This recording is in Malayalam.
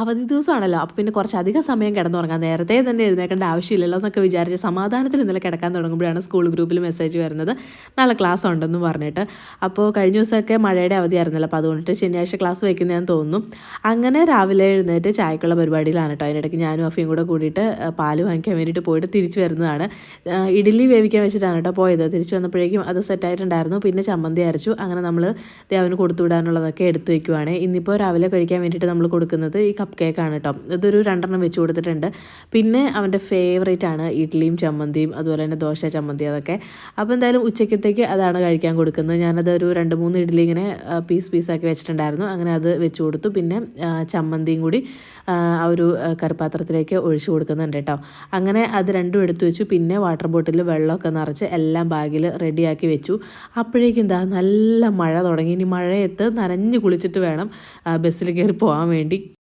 അവധി ദിവസമാണല്ലോ. അപ്പോൾ പിന്നെ കുറച്ചധികം സമയം കിടന്നുറങ്ങാം. നേരത്തെ തന്നെ എഴുന്നേക്കേണ്ട ആവശ്യമില്ലല്ലോ എന്നൊക്കെ വിചാരിച്ച് സമാധാനത്തിൽ ഇന്നലെ കിടക്കാൻ തുടങ്ങുമ്പോഴാണ് സ്കൂൾ ഗ്രൂപ്പിൽ മെസ്സേജ് വരുന്നത്. നാളെ ക്ലാസ് ഉണ്ടെന്ന് പറഞ്ഞിട്ട്. അപ്പോൾ കഴിഞ്ഞ ദിവസമൊക്കെ മഴയുടെ അവധിയായിരുന്നല്ലോ. അപ്പോൾ അതുകൊണ്ടിട്ട് ശനിയാഴ്ച ക്ലാസ് വയ്ക്കുന്നതെന്ന് തോന്നുന്നു. അങ്ങനെ രാവിലെ എഴുന്നേറ്റ് ചായക്കുള്ള പരിപാടിയിലാണ് കേട്ടോ. അതിനിടയ്ക്ക് ഞാനും അഫിയും കൂടെ കൂടിയിട്ട് പാൽ വാങ്ങിക്കാൻ വേണ്ടിയിട്ട് പോയിട്ട് തിരിച്ചു വരുന്നതാണ്. ഇഡ്ഡലി വേവിക്കാൻ വെച്ചിട്ടാണ് കേട്ടോ പോയത്. തിരിച്ചു വന്നപ്പോഴേക്കും അത് സെറ്റായിട്ടുണ്ടായിരുന്നു പിന്നെ ചമ്മന്തി അരച്ചു. അങ്ങനെ നമ്മൾ ദേവന് കൊടുത്തു വിടാനുള്ളതൊക്കെ എടുത്തു വയ്ക്കുവാണ് ഇന്നിപ്പോൾ രാവിലെ കഴിക്കാൻ വേണ്ടിയിട്ട് നമ്മൾ കൊടുക്കുന്നത് ഈ കപ്പ് കേക്കാണ് കേട്ടോ ഇതൊരു രണ്ടെണ്ണം വെച്ച് കൊടുത്തിട്ടുണ്ട്. പിന്നെ അവന്റെ ഫേവറേറ്റ് ആണ് ഇഡ്ഡലിയും ചമ്മന്തിയും അതുപോലെ തന്നെ ദോശ ചമ്മന്തി അതൊക്കെ. അപ്പോൾ എന്തായാലും ഉച്ചക്കത്തേക്ക് അതാണ് കഴിക്കാൻ കൊടുക്കുന്നത്. ഞാനത് ഒരു രണ്ട് മൂന്ന് ഇഡ്ഡലി ഇങ്ങനെ പീസ് പീസാക്കി വെച്ചിട്ടുണ്ടായിരുന്നു. അങ്ങനെ അത് വെച്ച് കൊടുത്തു. പിന്നെ ചമ്മന്തിയും കൂടി ആ ഒരു ആ, കറിപ്പാത്രത്തിലേക്ക് ഒഴിച്ചു കൊടുക്കുന്നുണ്ട് കേട്ടോ അങ്ങനെ അത് രണ്ടും എടുത്തു വെച്ചു. പിന്നെ വാട്ടർ ബോട്ടിൽ വെള്ളമൊക്കെ നിറച്ച് എല്ലാം ബാഗിൽ റെഡിയാക്കി വെച്ചു. അപ്പോഴേക്കും എന്താ നല്ല മഴ തുടങ്ങി. ഇനി മഴയത്ത് നനഞ്ഞ് കുളിച്ചിട്ട് വേണം ബസ്സിൽ കയറി പോകാൻ വേണ്ടി.